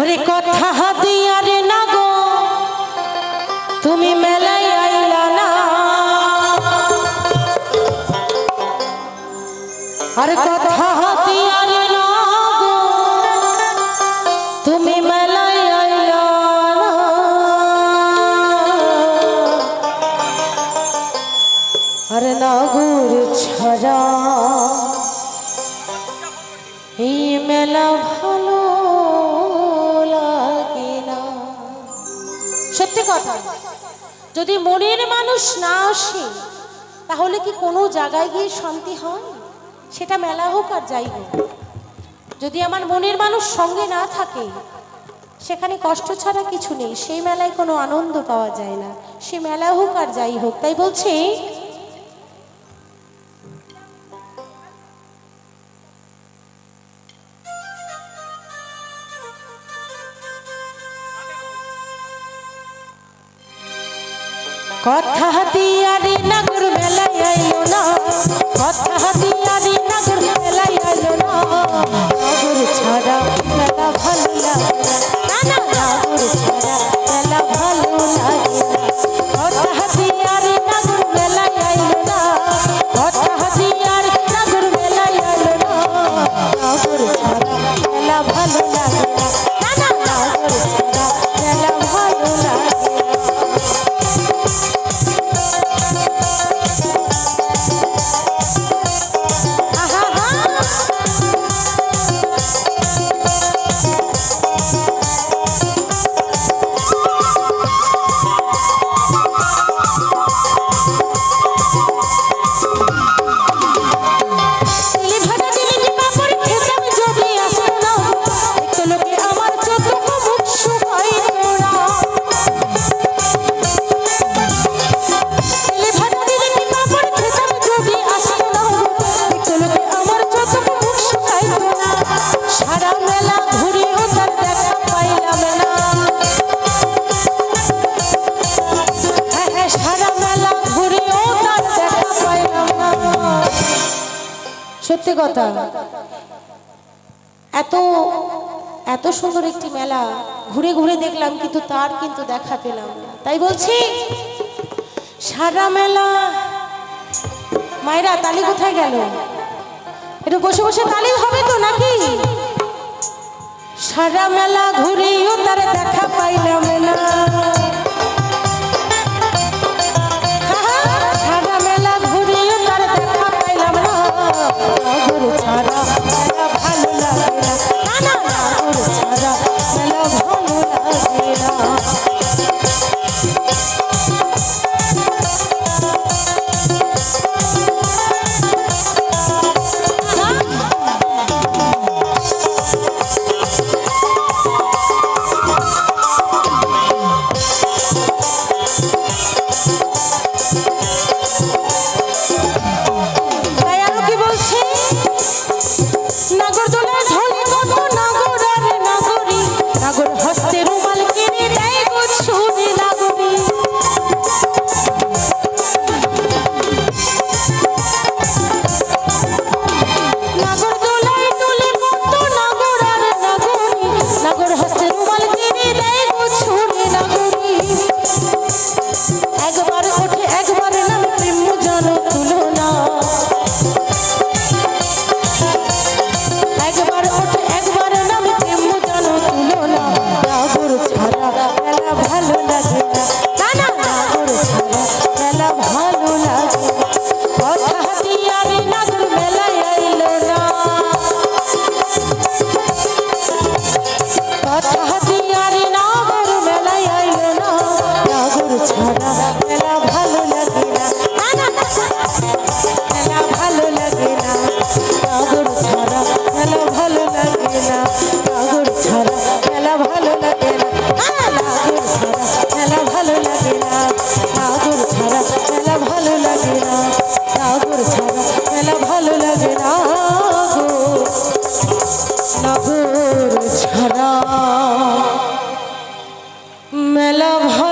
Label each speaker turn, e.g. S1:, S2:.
S1: अरे कथा हदिया रे नगो तुम्ही मेलाई आइला ना अरे कथा हदिया रे नगो तुम्ही मेलाई आइला ना अरे नागुर छरा ई मेला भालो কথা। যদি মনের মানুষ না আসে, তাহলে কি কোনো জায়গায় গিয়ে শান্তি হয়? সেটা মেলা হোক আর যাই হোক। যদি আমার মনের মানুষ সঙ্গে না থাকে, সেখানে কষ্ট ছাড়া কিছু নেই। সেই মেলায় কোনো আনন্দ পাওয়া যায় না। সে মেলা হোক আর যাই হোক, তাই বলছে কথা হাতিয়ারি নগর মেলায় আইলো না। কথা হাতিয়ারি নগর মেলায় আইলো না। সত্যি কথা। এত এত সুন্দর একটি মেলা, ঘুরে ঘুরে দেখলাম, কিন্তু তার কিন্তু দেখা পেলাম তাই বলছি, সারা মেলা, মায়েরা, তালি কোথায় গেল? একটু বসে বসে তালি হবে তো নাকি? সারা মেলা ঘুরেও তারা দেখা I love. her.